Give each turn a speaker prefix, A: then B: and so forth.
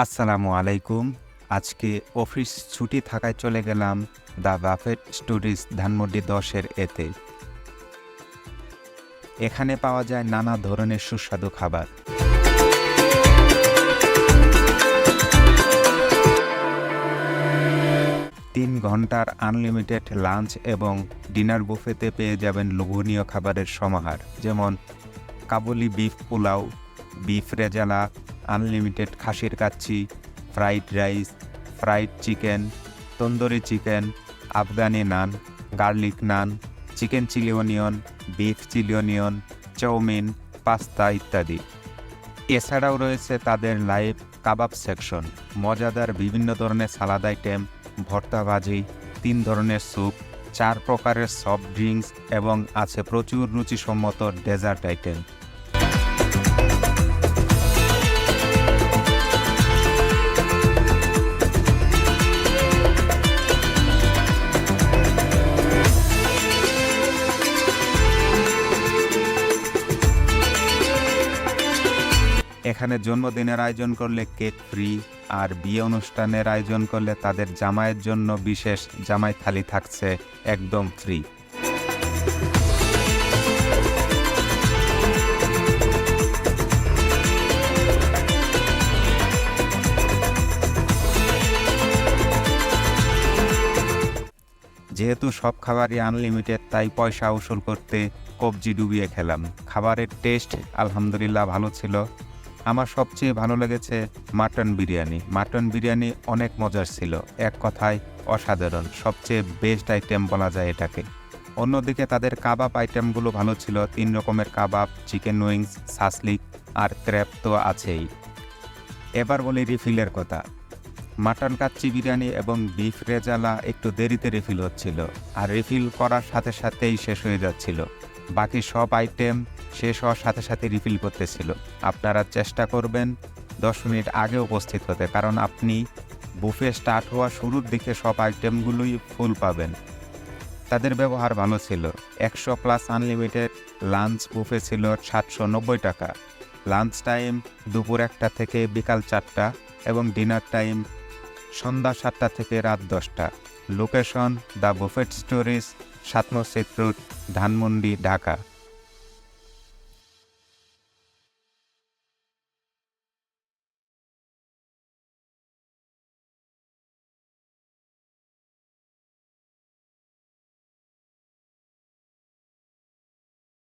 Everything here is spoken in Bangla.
A: আসসালামু আলাইকুম। আজকে অফিস ছুটি থাকায় চলে গেলাম দ্য বাফেট স্টোরিজ ধানমন্ডি দশের এতে। এখানে পাওয়া যায় নানা ধরনের সুস্বাদু খাবার। তিন ঘণ্টার আনলিমিটেড লাঞ্চ এবং ডিনার বুফেতে পেয়ে যাবেন লোভনীয় খাবারের সমাহার, যেমন কাবুলি beef pulao, beef rezala unlimited খাসির কাচ্ছি fried rice fried chicken tandoori chicken Afghani naan garlic naan chicken chilli onion beef chilli onion chowmein pasta ইত্যাদি। এছাড়াও রয়েছে তাদের লাইভ কাবাব সেকশন মজাদার বিভিন্ন ধরনের সালাদ আইটেম ভর্তা ভাজি, তিন ধরনের স্যুপ চার প্রকারের সফট ড্রিঙ্কস এবং আছে প্রচুর রুচিসম্মত ডেজার্ট আইটেম এখানে জন্মদিনের আয়োজন করলে কেক ফ্রি, আর বিয়ে অনুষ্ঠানের আয়োজন করলে তাদের জামাইয়ের জন্য বিশেষ জামাই থালি থাকছে একদম ফ্রি। যেহেতু সব খাবারই আনলিমিটেড, তাই পয়সা উসুল করতে কবজি ডুবিয়ে খেলাম। খাবারের টেস্ট আলহামদুলিল্লাহ ভালো ছিল। আমার সবচেয়ে ভালো লেগেছে মাটন বিরিয়ানি। মাটন বিরিয়ানি অনেক মজার ছিল। এক কথায় অসাধারণ, সবচেয়ে বেস্ট আইটেম বলা যায় এটাকে। অন্যদিকে তাদের কাবাব আইটেমগুলো ভালো ছিল। তিন রকমের কাবাব চিকেন উইংস সাসলিক আর ক্র্যাপ তো আছেই। এবার বলি রিফিলের কথা। মাটন কাচ্চি বিরিয়ানি এবং বিফ রেজালা একটু দেরিতে রিফিল হচ্ছিল। আর রিফিল করার সাথে সাথেই শেষ হয়ে যাচ্ছিল। বাকি সব আইটেম শেষ হওয়ার সাথে সাথে রিফিল করতেছিল আপনারা চেষ্টা করবেন দশ মিনিট আগে উপস্থিত হতে, কারণ আপনি বুফে স্টার্ট হওয়া শুরুর দিকে সব আইটেমগুলোই ফুল পাবেন। তাদের ব্যবহার ভালো ছিল। একশো প্লাস আনলিমিটেড লাঞ্চ বুফে ছিল সাতশো নব্বই টাকা। লাঞ্চ টাইম দুপুর একটা থেকে বিকাল চারটা এবং ডিনার টাইম সন্ধ্যা সাতটা থেকে রাত দশটা। লোকেশন দ্য বুফেট স্টোরিজ সাত মসজিদ রোড ধানমন্ডি, ঢাকা।